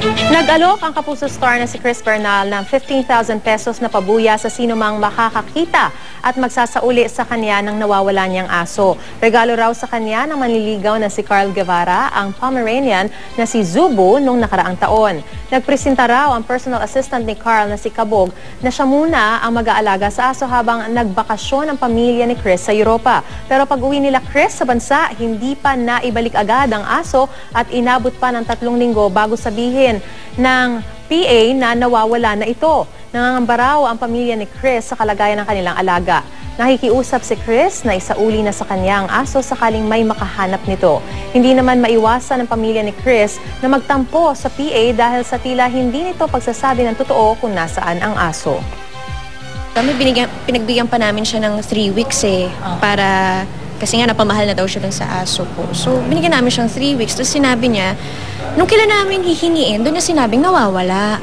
thank you Nag-alok ang Kapuso star na si Chris Bernal ng 15,000 pesos na pabuya sa sino mang makakakita at magsasauli sa kanya ng nawawala niyang aso. Regalo raw sa kanya ng manliligaw na si Carl Guevara, ang Pomeranian na si Zubo noong nakaraang taon. Nagpresenta raw ang personal assistant ni Carl na si Kabog na siya muna ang mag-aalaga sa aso habang nagbakasyon ang pamilya ni Chris sa Europa. Pero pag uwi nila Chris sa bansa, hindi pa naibalik agad ang aso at inabot pa ng tatlong linggo bago sabihin ng PA na nawawala na ito. Nangangamba raw ang pamilya ni Chris sa kalagayan ng kanilang alaga. Nakikiusap si Chris na isauli na sa kanya ang aso sakaling may makahanap nito. Hindi naman maiwasan ng pamilya ni Chris na magtampo sa PA dahil sa tila hindi nito pagsasabi ng totoo kung nasaan ang aso. Kami binigyan, pinagbigyan pa namin siya ng three weeks eh. Para, kasi nga napamahal na daw siya dun sa aso ko. So, binigyan namin siyang three weeks. Tapos sinabi niya, nung kailan namin hihingiin, doon niya sinabing nawawala.